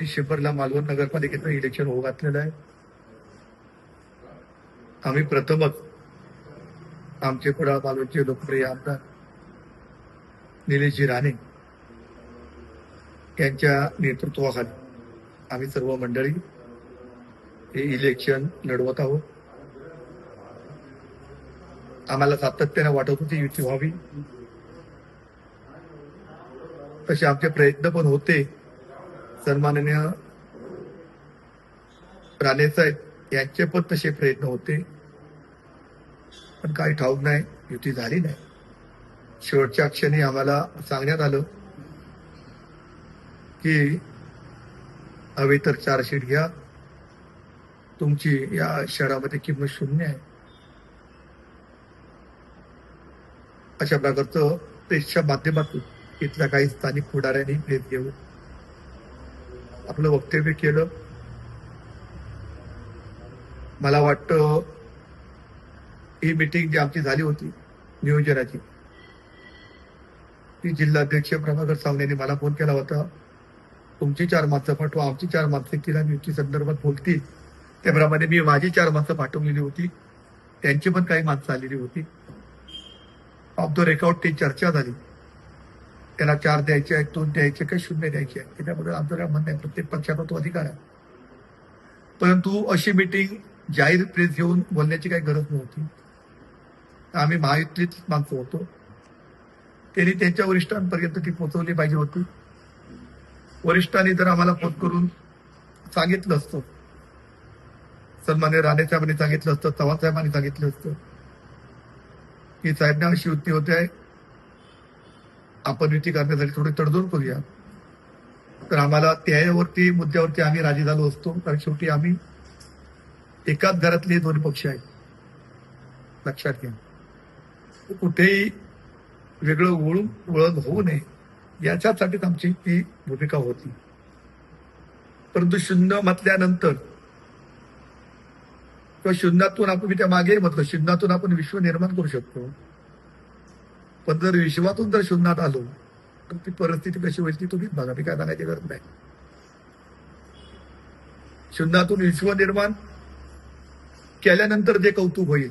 डिसेंबरला मालवण नगरपालिकेचं इलेक्शन होऊ घातलेलं आहे. आम्ही प्रथमच आमचे कुडाळ मालवणचे लोकप्रिय आमदार निलेशजी राणे यांच्या नेतृत्वाखाली आम्ही सर्व मंडळी हे इलेक्शन लढवत आहोत. आम्हाला सातत्याने वाटत होती युती व्हावी. तसे आमचे प्रयत्न पण होते. सन्माननीय राणे साहेब यांचे पण तसे प्रयत्न होते. पण काही ठाऊक नाही युती झाली नाही. शेवटच्या क्षणी आम्हाला सांगण्यात आलं की हवे तर चार शीट घ्या. तुमची या शहरामध्ये किंमत शून्य आहे. अशा प्रकारचं प्रेसच्या माध्यमातून इथल्या काही स्थानिक पुढाऱ्यांनी प्रेस घेऊन आपलं वक्तव्य केलं. मला वाटतं ही मिटिंग जी आमची झाली होती नियोजनाची ती जिल्हाध्यक्ष प्रभाकर सावनेने मला फोन केला होता. तुमची चार माणसं पाठवा आमची चार माणसं तिला नियुक्ती संदर्भात बोलतील. त्याप्रमाणे मी माझी चार माणसं पाठवलेली होती. त्यांची पण काही माणसं आलेली होती. ऑफ द रेकॉर्ड ती चर्चा झाली. त्याला चार द्यायचे आहेत दोन द्यायचे काही शून्य द्यायचे आहे त्याच्याबद्दल आमचं काय म्हणणं आहे प्रत्येक पक्षाचा तो अधिकार आहे. परंतु अशी मिटिंग जाहीर प्रेस घेऊन बोलण्याची काही गरज नव्हती. आम्ही महायुतीत माणसं होतो. त्यांनी त्यांच्या वरिष्ठांपर्यंत ती पोहोचवली पाहिजे होती. वरिष्ठांनी जर आम्हाला फोन करून सांगितलं असतं सन्मान्य राणे साहेबांनी सांगितलं असतं चव्हाण साहेबांनी सांगितलं असतं की साहेबांना अशी युती होते आहे आपण युती करण्यासाठी थोडी तडजोड करूया. तर आम्हाला त्यावरती मुद्द्यावरती आम्ही राजी झालो असतो. कारण शेवटी आम्ही एकाच घरातले दोन पक्ष आहेत. लक्षात घ्या. कुठेही वेगळं वळून वळण होऊ नये याच्यासाठीच आमची ती भूमिका होती. परंतु शून्य म्हटल्यानंतर किंवा शून्यातून आपण मी त्या मागे म्हटलं शून्यातून आपण विश्व निर्माण करू शकतो. पण जर विश्वातून जर शून्यात आलो तर ती परिस्थिती कशी होईल ती तुम्हीच बघा. मी काय सांगायची गरज नाही. शून्यातून विश्व निर्माण केल्यानंतर जे कौतुक होईल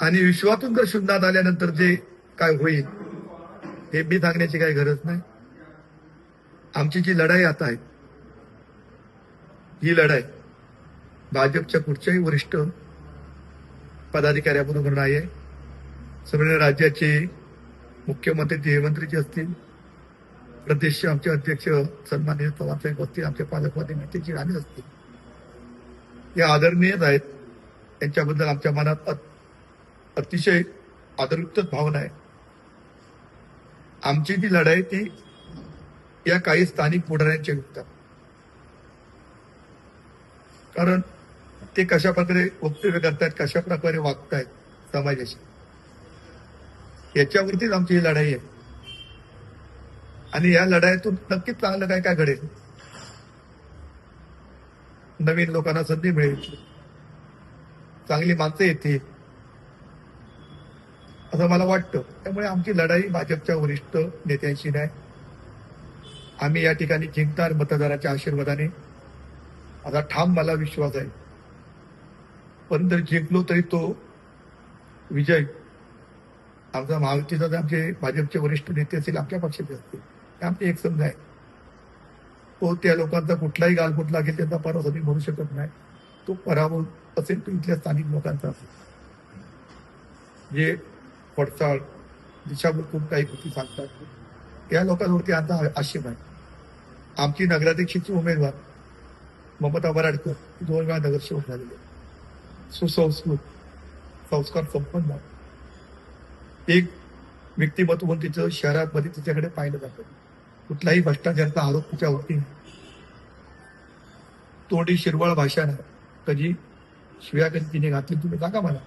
आणि विश्वातून जर शून्यात आल्यानंतर जे काय होईल हे मी सांगण्याची काही गरज नाही. आमची जी लढाई आता आहे ही लढाई भाजपच्या कुठच्याही वरिष्ठ पदाधिकाऱ्याबरोबर नाही आहे. सगळे राज्याचे मुख्यमंत्री गृहमंत्रीचे असतील. प्रदेशचे आमचे अध्यक्ष सन्माननीय पवारसाहेब असतील आमचे पालकमंत्री नेतेची राणे असतील. या आदरणीयच आहेत. त्यांच्याबद्दल आमच्या मनात अत- अतिशय आदरयुक्तच भावना आहे. आमची जी लढाई ती या काही स्थानिक पुढाऱ्यांच्या युक्त कारण ते कशा प्रकारे वक्तव्य करतायत कशा प्रकारे वागतायत समाजाशी? याच्यावरतीच आमची ही लढाई आहे. आणि या लढाईतून नक्कीच चांगलं काय काय घडेल? नवीन लोकांना संधी मिळेल. चांगली माणसं येतील. असं मला वाटतं. त्यामुळे आमची लढाई भाजपच्या वरिष्ठ नेत्यांशी नाही. आम्ही या ठिकाणी जिंकणार मतदाराच्या आशीर्वादाने. आता ठाम मला विश्वास आहे. पण जर जिंकलो तरी तो विजय आमचा महायुतीचा जर आमचे भाजपचे वरिष्ठ नेते असतील आमच्या पक्षाचे असतील. हे आमचे एक संघ आहे. तो त्या लोकांचा कुठलाही गालबोट लागेल त्यांचा पराभव आम्ही म्हणू शकत नाही. तो पराभव असेल तो इथल्या स्थानिक लोकांचा असेल. जे पडसाळ दिशाभूल काही गोष्टी सांगतात. या लोकांवरती आता आक्षेप आहे. आमची नगराध्यक्षाची उमेदवार ममता बराडकर दोन वेळा नगरसेवक झालेले सुसंस्कृत संस्कार संपन्न. एक व्यक्तिमत्व म्हणून तिचं शहरामध्ये तिच्याकडे पाहिलं जातं. कुठलाही भ्रष्टाचाराचा आरोप तिच्यावरती तोंडी शिरवळ भाषा नाही. कधी शिव्या कधी तिने घातली तुम्ही सांगा मला.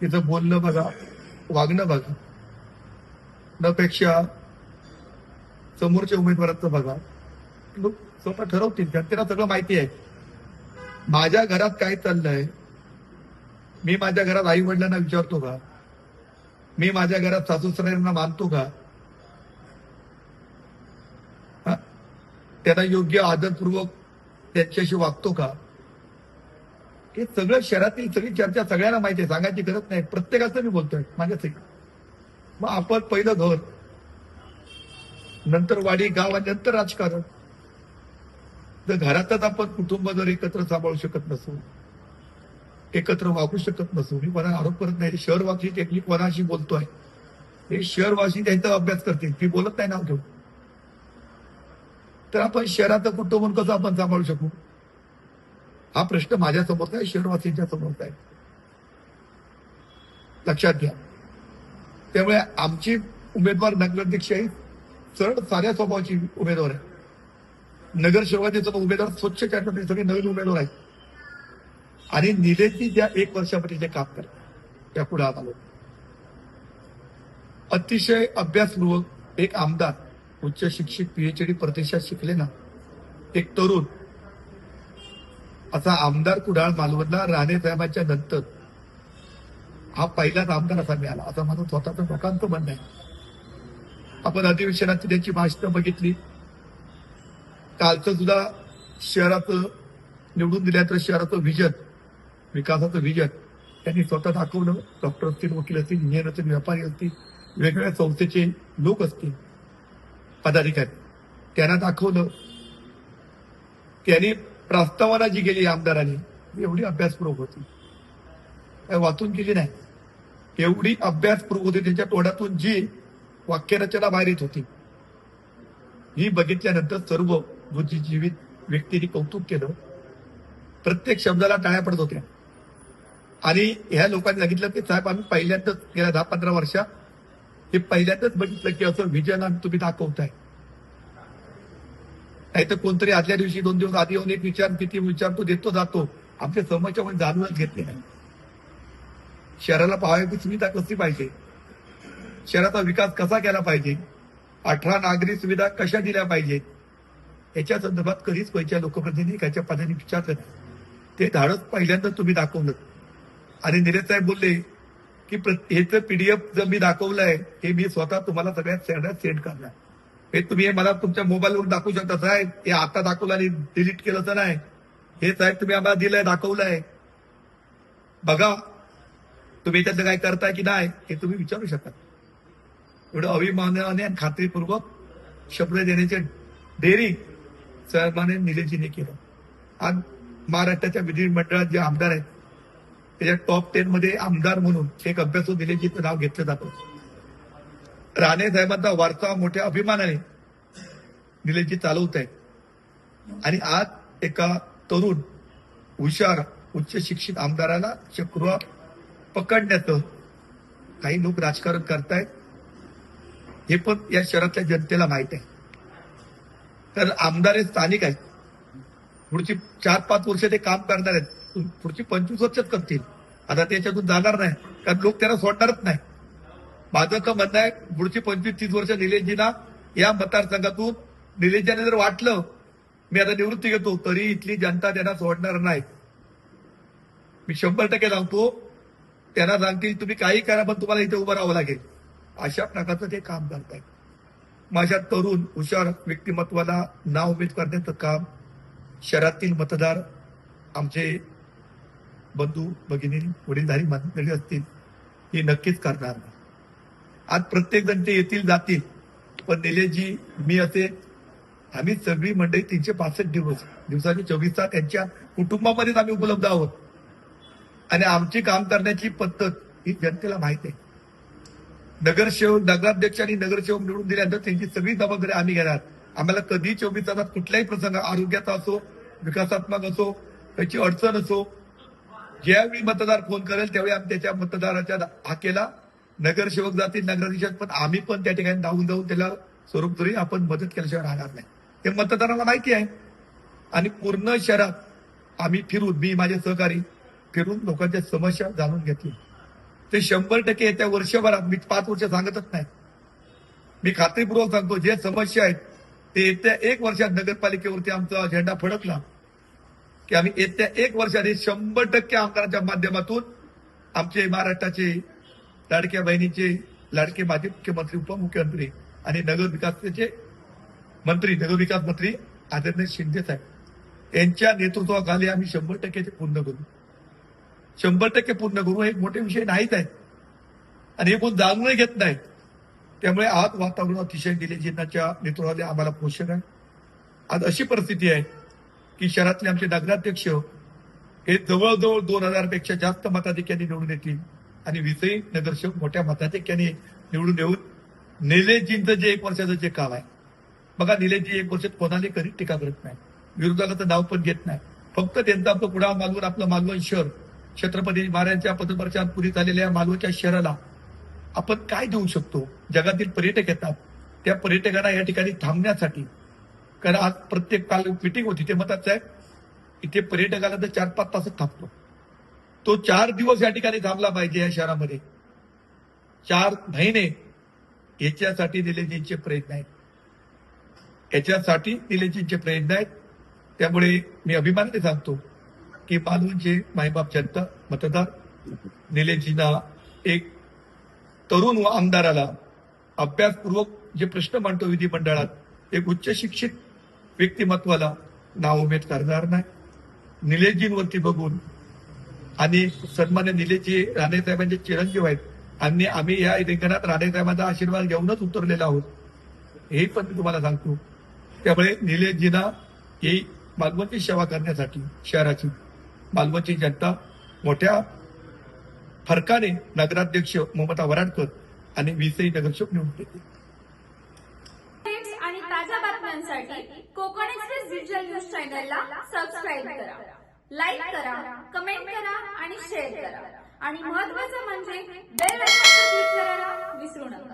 तिचं बोलणं बघा वागणं बघा. न पेक्षा समोरच्या उमेदवाराचं बघा. लोक स्वतः ठरवतील जनतेला सगळं माहिती आहे. माझ्या घरात काय चाललंय? मी माझ्या घरात आई वडिलांना विचारतो का? मी माझ्या घरात सासूसऱ्यांना मानतो का? हा? त्यांना योग्य आदरपूर्वक त्यांच्याशी वागतो का? हे सगळं शहरातील सगळी चर्चा सगळ्यांना माहिती आहे. सांगायची गरज नाही. प्रत्येकाचं मी बोलतोय. माझ्याच मग आपण पहिलं घर. नंतर वाडी गाव आणि नंतर राजकारण. जर घरातच आपण कुटुंब जर एकत्र सांभाळू शकत नसू एकत्र वागू शकत नसू. मी कोणाला आरोप करत नाही. शहरवासी टेक्निक कोणाशी बोलतोय हे शहरवासी त्यांचा अभ्यास करतील. ती बोलत नाही नाव घेऊ तर आपण शहराचं कुटुंब कसं आपण सांभाळू शकू? हा प्रश्न माझ्यासमोर आहे शहरवासींच्या समोर आहे. लक्षात घ्या. त्यामुळे आमची उमेदवार नगराध्यक्ष आहे सरळ साऱ्या स्वभावाची उमेदवार आहे नगर नगरसेवकाचे उमेदवार स्वच्छ चॅटमध्ये सगळे नवीन उमेदवार आहेत. आणि निलेची ज्या एक वर्षामध्ये जे काम करतात त्या पुढे आलो अतिशय अभ्यासपूर्वक एक आमदार उच्च शिक्षित पीएचडी प्रदेशात शिकले ना एक तरुण. असा आमदार कुडाळ मालवणला राणे साहेबांच्या नंतर हा पहिलाच आमदार असा मिळाला. असं माझं स्वतःच लोकांचं म्हणणं आहे. आपण अधिवेशनात त्यांची भाषणं बघितली. कालचं सुद्धा शहराचं निवडून दिल्याचं शहराचं विजन. विकासाचं विजन त्यांनी स्वतः दाखवलं. डॉक्टर असतील वकील असतील इंजिनियर असतील व्यापारी असतील वेगवेगळ्या संस्थेचे लोक असतील पदाधिकारी. त्यांना दाखवलं. त्यांनी प्रस्तावना जी गेली आमदारांनी एवढी अभ्यासपूर्वक होती. काय वाचून गेली नाही. एवढी अभ्यासपूर्वक होती. त्यांच्या तोंडातून जी वाक्यरचना बाहेर येत होती ही बघितल्यानंतर सर्व बुद्धिजीवित व्यक्तींनी कौतुक केलं. प्रत्येक शब्दाला टाळ्या पडत होत्या. आणि ह्या लोकांनी सांगितलं की साहेब आम्ही पहिल्यांदाच गेल्या दहा पंधरा वर्षात हे पहिल्यांदाच बघितलं की असं विजन आम्ही तुम्ही दाखवताय. नाही तर कोणतरी आदल्या दिवशी दोन दिवस आधी येऊन एक विचार किती विचार तो देतो जातो. आमच्या समोरच्या पण जाणूनच घेतले नाही. शहराला पाहावी सुविधा कशी पाहिजे? शहराचा विकास कसा केला पाहिजे? अठरा नागरी सुविधा कशा दिल्या पाहिजेत? याच्या संदर्भात कधीच पैच्या लोकप्रतिनिधी एकाच्या पदाने विचारलं ते धाडस पहिल्यांदा तुम्ही दाखवलं. आणि निलेश साहेब बोलले की प्रत- ह्याचं पीडीएफ जर मी दाखवलंय हे मी स्वतः तुम्हाला सगळ्यात शहरात सेंड करणार. हे तुम्ही हे मला तुमच्या मोबाईलवरून दाखवू शकता. साहेब हे आता दाखवलं आणि डिलीट केलं तर नाही. हे साहेब तुम्ही आम्हाला दिलंय दाखवलंय. बघा तुम्ही त्याचं काय करताय की नाही हे तुम्ही विचारू शकता. एवढं अभिमानाने आणि खात्रीपूर्वक शब्द देण्याचे डेअरिंग साहेबाने निलेजीने केलं. आज महाराष्ट्राच्या विधिमंडळात जे आमदार आहेत त्याच्या टॉप टेन मध्ये आमदार म्हणून एक अभ्यासू निलेजीचं नाव घेतलं जातं. राणे साहेबांचा वारसा मोठ्या अभिमानाने निलेजी चालवत आहे आणि आज एका तरुण हुशार उच्च शिक्षित आमदाराला चक्रुआ पकडण्याचं काही लोक राजकारण करतायत. हे पण या शहरातल्या जनतेला माहीत आहे. तर आमदार हे स्थानिक आहेत. पुढची चार पाच वर्ष ते काम करणार आहेत. पुढची पंचवीस वर्षच करतील. आता त्याच्यातून जाणार नाही. कारण लोक त्यांना सोडणारच नाही. माझं तर म्हणणं आहे पुढची पंचवीस तीस वर्ष निलेशजीना या मतदारसंघातून निलेशजीने जर वाटलं मी आता निवृत्ती घेतो तरी इथली जनता त्यांना सोडणार नाही. मी शंभर टक्के सांगतो त्यांना सांगतील तुम्ही काही करा पण तुम्हाला इथे उभं राहावं लागेल. अशा प्रकारचं ते काम करतायत. माझ्या तरुण हुशार व्यक्तिमत्वाला नाव उमेद करण्याचं काम शहरातील मतदार आमचे बंधू भगिनी वडीलधारी मंडळी असतील हे नक्कीच करणार आज प्रत्येक जण ते येतील जातील पण निलेशजी मी असे आम्ही सगळी मंडळी तीनशे पासष्ट दिवस दिवसाचे चोवीस तास त्यांच्या कुटुंबामध्येच आम्ही उपलब्ध आहोत. आणि आमची काम करण्याची पद्धत ही जनतेला माहिती आहे. नगरसेवक नगराध्यक्ष आणि नगरसेवक निवडून दिल्यानंतर त्यांची सगळी जबाबदारी आम्ही घेणार. आम्हाला कधी चोवीस तासात कुठल्याही प्रसंग आरोग्याचा असो विकासात्मक असो त्याची अडचण असो ज्यावेळी मतदार फोन करेल त्यावेळी आम्ही त्याच्या मतदाराच्या हाकेला नगरसेवक जातील नगराध्यक्ष पण आम्ही पण त्या ठिकाणी धावून जाऊन त्याला स्वरूप तरी आपण मदत केल्याशिवाय राहणार नाही. हे मतदाराला माहिती आहे. आणि पूर्ण शहरात आम्ही फिरून मी माझे सहकारी फिरून लोकांच्या समस्या जाणून घेतली ते शंभर टक्के येत्या वर्षभरात मी पाच वर्ष सांगतच नाही. मी खात्रीपूर्वक सांगतो जे समस्या आहेत ते येत्या एक वर्षात नगरपालिकेवरती आमचा झेंडा फडकला. की आम्ही येत्या एक वर्षाने शंभर टक्के आमदारांच्या माध्यमातून आमचे महाराष्ट्राचे लाडक्या बहिणीचे लाडके माजी मुख्यमंत्री उपमुख्यमंत्री आणि नगरविकासचे मंत्री नगर विकास मंत्री आदरणीय शिंदे साहेब यांच्या नेतृत्वाखाली आम्ही शंभर टक्के पूर्ण करू. शंभर टक्के पूर्ण करू हे मोठे विषय नाहीत आहेत आणि हे कोण जाणून घेत नाहीत. त्यामुळे आज वातावरण अतिशय दिले जिल्ह्याच्या नेतृत्वाला आम्हाला पोषक आहे. आज अशी परिस्थिती आहे की शहरातले आमचे नगराध्यक्ष हे जवळजवळ दोन हजारपेक्षा जास्त मताधिक्याने निवडून येतील. आणि विजयी नगरसेवक मोठ्या मताधिक्याने निवडून येऊन निलेशजींचं जे एक वर्षाचं जे काम आहे. बघा निलेशजी एक वर्षात कोणाला कधी टीका करत नाही. विरोधकाचं नाव पण घेत नाही. फक्त त्यांचा आपलं पुढा मालवण आपलं मालवण शहर छत्रपती महाराजांच्या पदप्रचारपूर्वी झालेल्या मालवणच्या शहराला आपण काय देऊ शकतो? जगातील पर्यटक येतात. त्या पर्यटकांना या ठिकाणी थांबण्यासाठी कारण आज प्रत्येक काल मिटिंग होती. ते म्हणतात साहेब इथे पर्यटकाला तर चार पाच तास थांबतो. तो चार दिवस या ठिकाणी थांबला पाहिजे या शहरामध्ये. चार महिने याच्यासाठी निलेजींचे प्रयत्न आहेत. याच्यासाठी निलेजींचे प्रयत्न आहेत. त्यामुळे मी अभिमानाने सांगतो की मालवणचे मायबाप जनता मतदार निलेजींना एक तरुण व आमदाराला अभ्यासपूर्वक जे प्रश्न मांडतो विधिमंडळात एक उच्च शिक्षित व्यक्तिमत्वाला नाव उमेद करणार नाही. निलेशजींवरती बघून आणि सन्मान्य निलेशजी राणेसाहेबांचे चिरंजीव आहेत आणि आम्ही या रिंगणात राणेसाहेबांचा आशीर्वाद घेऊनच उतरलेलो आहोत. हे पण मी तुम्हाला सांगतो. त्यामुळे निलेशजींना ही मालवणची सेवा करण्यासाठी शहराची मालवणची जनता मोठ्या फरकाने नगराध्यक्ष ममता वराडकर आणि विसई नगरसेवक निवडून देते चॅनलला सबस्क्राईब करा. लाईक करा कमेंट करा आणि शेअर करा. आणि महत्वाचं म्हणजे बेल आयकॉनवर क्लिक करायला विसरू नका.